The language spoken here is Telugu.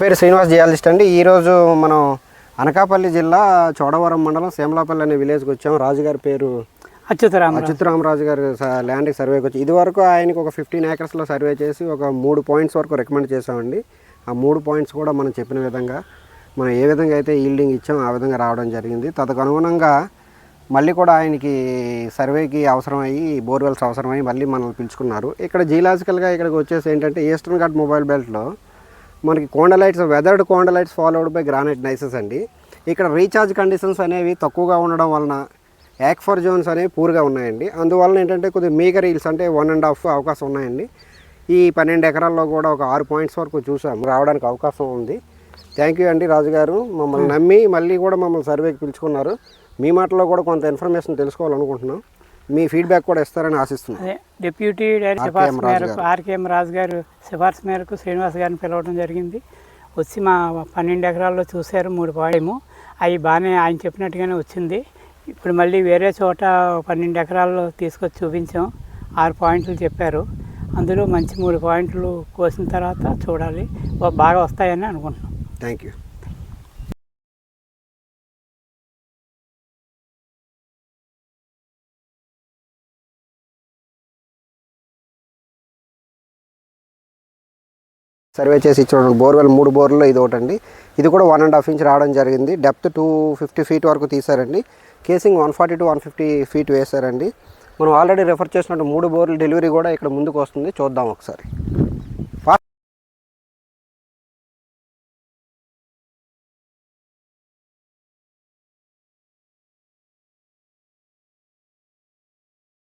పేరు శ్రీనివాస్ జియాలజిస్ట్ అండి. ఈరోజు మనం అనకాపల్లి జిల్లా చోడవరం మండలం సేమలాపల్లి అనే విలేజ్కి వచ్చాం. రాజుగారి పేరు అచ్యుతరామ అచ్యుతరామరాజు గారి ల్యాండ్కి సర్వేకి వచ్చి ఇది వరకు ఆయనకి ఒక ఫిఫ్టీన్ ఏకర్స్లో సర్వే చేసి ఒక మూడు పాయింట్స్ వరకు రికమెండ్ చేసామండి ఆ మూడు పాయింట్స్ కూడా మనం చెప్పిన విధంగా మనం ఏ విధంగా అయితే ఈల్డింగ్ ఇచ్చాం ఆ విధంగా రావడం జరిగింది. తదకు అనుగుణంగా మళ్ళీ కూడా ఆయనకి సర్వేకి అవసరమయ్యి బోర్వెల్స్ అవసరమయ్యి మళ్ళీ మనల్ని పిలుచుకున్నారు. ఇక్కడ జియలాజికల్గా ఇక్కడికి వచ్చేసి ఏంటంటే ఈస్టర్న్ ఘాట్ మొబైల్ బెల్ట్లో మనకి khondalites weathered khondalites followed by granite gneisses అండి. ఇక్కడ రీఛార్జ్ కండిషన్స్ అనేవి తక్కువగా ఉండడం వలన యాక్ఫర్ జోన్స్ అనేవి పూర్గా ఉన్నాయండి. అందువలన ఏంటంటే కొద్దిగా మీగర్ హీల్స్ అంటే వన్ అండ్ హాఫ్ అవకాశం ఉన్నాయండి. ఈ పన్నెండు ఎకరాల్లో కూడా ఒక ఆరు పాయింట్స్ వరకు చూసాము. రావడానికి అవకాశం ఉంది. థ్యాంక్ యూ అండి రాజుగారు. మమ్మల్ని నమ్మి మళ్ళీ కూడా మమ్మల్ని సర్వేకి పిలుచుకున్నారు. మీ మాటలో కూడా కొంత ఇన్ఫర్మేషన్ తెలుసుకోవాలనుకుంటున్నాం. మీ ఫీడ్బ్యాక్ కూడా ఇస్తారని ఆశిస్తున్నాం. అదే డిప్యూటీ డైరెక్టర్ సిఫార్సు మేరకు ఆర్కేఎం రాజు గారు సిఫార్సు మేరకు శ్రీనివాస్ గారిని పిలవడం జరిగింది. వచ్చి మా పన్నెండు ఎకరాల్లో చూశారు మూడు పాయము అవి బాగానే ఆయన చెప్పినట్టుగానే వచ్చింది. ఇప్పుడు మళ్ళీ వేరే చోట పన్నెండు ఎకరాల్లో తీసుకొచ్చి చూపించాం. ఆరు పాయింట్లు చెప్పారు. అందులో మంచి మూడు పాయింట్లు కోసిన తర్వాత చూడాలి. బాగా వస్తాయని అనుకుంటున్నాం. థ్యాంక్ యూ సర్వే చేసి ఇచ్చిన బోర్వెల్ మూడు బోర్లలో ఇది ఒకటి అండి ఇది కూడా వన్ అండ్ హాఫ్ ఇంచ్ రావడం జరిగింది. డెప్త్ టూ ఫిఫ్టీ ఫీట్ వరకు తీశారండి. Casing one forty to one fifty feet వేశారండి. మనం ఆల్రెడీ రెఫర్ చేసినట్టు మూడు బోర్లు డెలివరీ కూడా ఇక్కడ ముందుకు వస్తుంది. చూద్దాం ఒకసారి.